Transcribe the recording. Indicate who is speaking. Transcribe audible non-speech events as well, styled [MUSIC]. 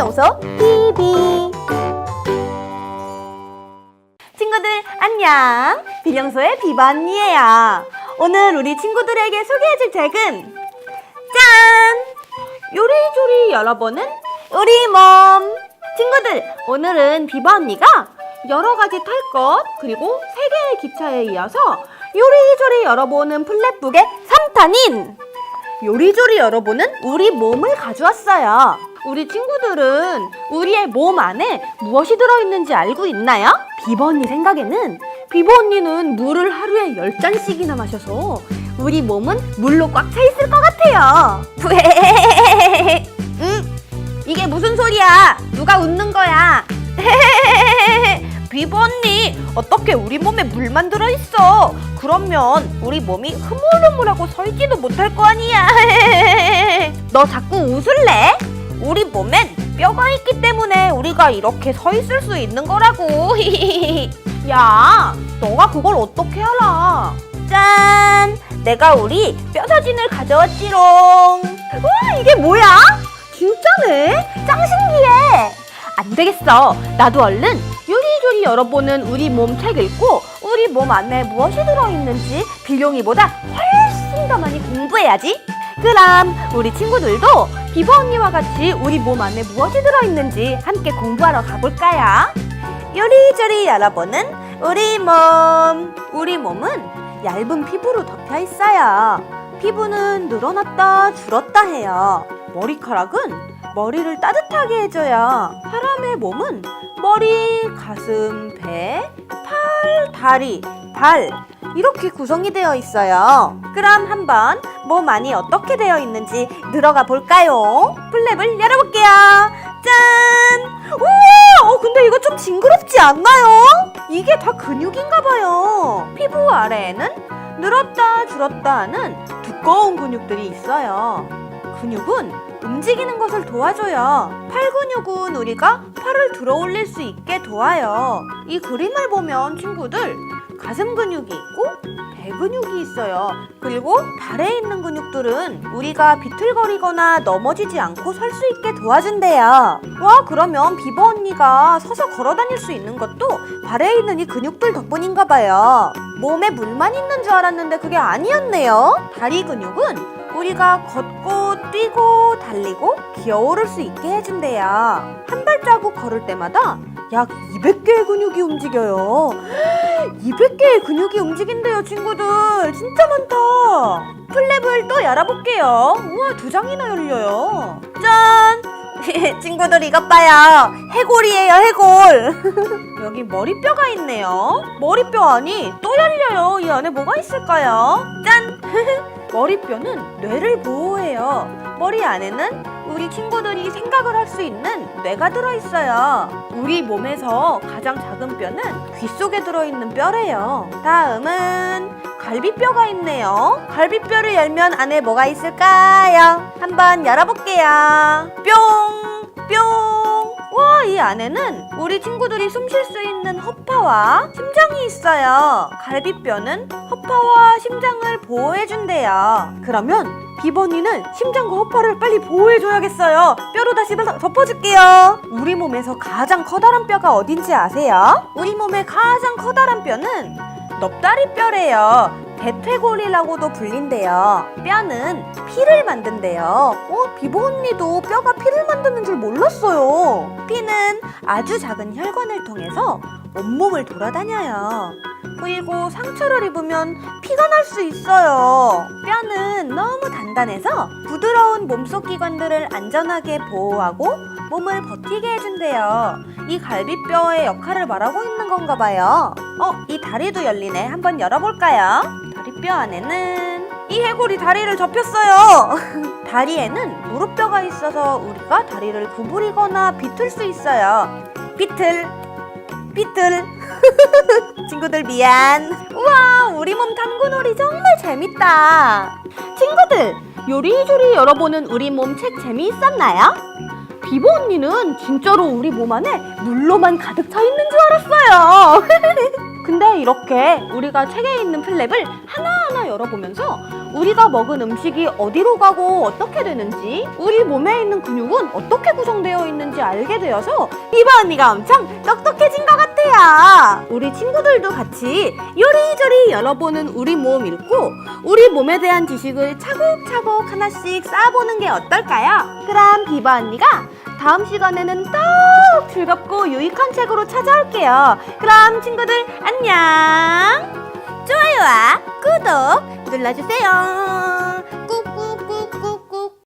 Speaker 1: 비영소 TV 친구들 안녕. 비영소의 비바 언니예요. 오늘 우리 친구들에게 소개해줄 책은 짠! 요리조리 열어보는 우리 몸. 친구들 오늘은 비바 언니가 여러 가지 탈것 그리고 세 개의 기차에 이어서 요리조리 열어보는 플랫북의 3탄인. 요리조리 열어보는 우리 몸을 가져왔어요. 우리 친구들은 우리의 몸 안에 무엇이 들어있는지 알고 있나요? 비버 언니 생각에는 비버 언니는 물을 하루에 10잔씩이나 마셔서 우리 몸은 물로 꽉 차 있을 것 같아요. [LAUGHS] 응? 이게 무슨 소리야? 누가 웃는 거야? [LAUGHS] 비버 언니, 어떻게 우리 몸에 물만 들어있어? 그러면 우리 몸이 흐물흐물하고 서 있지도 못할 거 아니야. [LAUGHS] 너 자꾸 웃을래? 우리 몸엔 뼈가 있기 때문에 우리가 이렇게 서 있을 수 있는 거라고. [LAUGHS] 야, 너가 그걸 어떻게 알아? 짠! 내가 우리 뼈 사진을 가져왔지롱. 와, 이게 뭐야? 진짜네? 짱 신기해. 안 되겠어. 나도 얼른 요리조리 열어보는 우리 몸 책 읽고 우리 몸 안에 무엇이 들어있는지 빌용이보다 훨씬 더 많이 공부해야지. 그럼 우리 친구들도 비버 언니와 같이 우리 몸 안에 무엇이 들어있는지 함께 공부하러 가볼까요? 요리조리 열어보는 우리 몸. 우리 몸은 얇은 피부로 덮여 있어요. 피부는 늘어났다 줄었다 해요. 머리카락은 머리를 따뜻하게 해줘요. 사람의 몸은 머리, 가슴, 배, 팔, 다리, 발 이렇게 구성이 되어 있어요. 그럼 한번 몸 안이 어떻게 되어 있는지 들어가 볼까요? 플랩을 열어볼게요. 짠! 우와! 어, 근데 이거 좀 징그럽지 않나요? 이게 다 근육인가 봐요. 피부 아래에는 늘었다 줄었다 하는 두꺼운 근육들이 있어요. 근육은 움직이는 것을 도와줘요. 팔 근육은 우리가 팔을 들어 올릴 수 있게 도와요. 이 그림을 보면 친구들 가슴 근육이 있고 배 근육이 있어요. 그리고 발에 있는 근육들은 우리가 비틀거리거나 넘어지지 않고 설 수 있게 도와준대요. 와, 그러면 비버 언니가 서서 걸어 다닐 수 있는 것도 발에 있는 이 근육들 덕분인가 봐요. 몸에 물만 있는 줄 알았는데 그게 아니었네요. 다리 근육은 우리가 걷고 뛰고 달리고 기어오를 수 있게 해준대요. 한 발자국 걸을 때마다 약 200개의 근육이 움직여요. 200개의 근육이 움직인대요, 친구들. 진짜 많다. 플랩을 또 열어볼게요. 우와, 두 장이나 열려요. 짠! [LAUGHS] 친구들 이것 봐요. 해골이에요, 해골. [LAUGHS] 여기 머리뼈가 있네요. 머리뼈 안이 또 열려요. 이 안에 뭐가 있을까요? 짠! [LAUGHS] 머리뼈는 뇌를 보호해요. 머리 안에는 우리 친구들이 생각을 할 수 있는 뇌가 들어있어요. 우리 몸에서 가장 작은 뼈는 귀 속에 들어있는 뼈래요. 다음은 갈비뼈가 있네요. 갈비뼈를 열면 안에 뭐가 있을까요? 한번 열어볼게요. 뿅! 뿅! 와, 이 안에는 우리 친구들이 숨 쉴 수 있는 허파와 심장이 있어요. 갈비뼈는 허파와 심장을 보호해준대요. 그러면 비버니는 심장과 허파를 빨리 보호해줘야겠어요. 뼈로 다시 덮어줄게요. 우리 몸에서 가장 커다란 뼈가 어딘지 아세요? 우리 몸의 가장 커다란 뼈는 넙다리 뼈래요. 대퇴골이라고도 불린대요. 뼈는 피를 만든대요. 어, 비보 언니도 뼈가 피를 만드는 줄 몰랐어요. 피는 아주 작은 혈관을 통해서 온몸을 돌아다녀요. 그리고 상처를 입으면 피가 날 수 있어요. 뼈는 너무 단단해서 부드러운 몸속 기관들을 안전하게 보호하고 몸을 버티게 해준대요. 이 갈비뼈의 역할을 말하고 있는 건가 봐요. 어, 이 다리도 열리네. 한번 열어볼까요? 다리뼈 안에는 이 해골이 다리를 접혔어요. [LAUGHS] 다리에는 무릎뼈가 있어서 우리가 다리를 구부리거나 비틀 수 있어요. 비틀, 비틀. [LAUGHS] 친구들 미안. 우와, 우리 몸 탐구놀이 정말 재밌다. 친구들, 요리조리 열어보는 우리 몸 책 재미있었나요? 비보 언니는 진짜로 우리 몸 안에 물로만 가득 차 있는 줄 알았어요. [LAUGHS] 근데 이렇게 우리가 책에 있는 플랩을 하나 하나 하나하나 열어보면서 우리가 먹은 음식이 어디로 가고 어떻게 되는지 우리 몸에 있는 근육은 어떻게 구성되어 있는지 알게 되어서 비바 언니가 엄청 똑똑해진 것 같아요. 우리 친구들도 같이 요리조리 열어보는 우리 몸 읽고 우리 몸에 대한 지식을 차곡차곡 하나씩 쌓아보는 게 어떨까요? 그럼 비바 언니가 다음 시간에는 더욱 즐겁고 유익한 책으로 찾아올게요. 그럼 친구들 안녕! 좋아요와 구독 눌러주세요.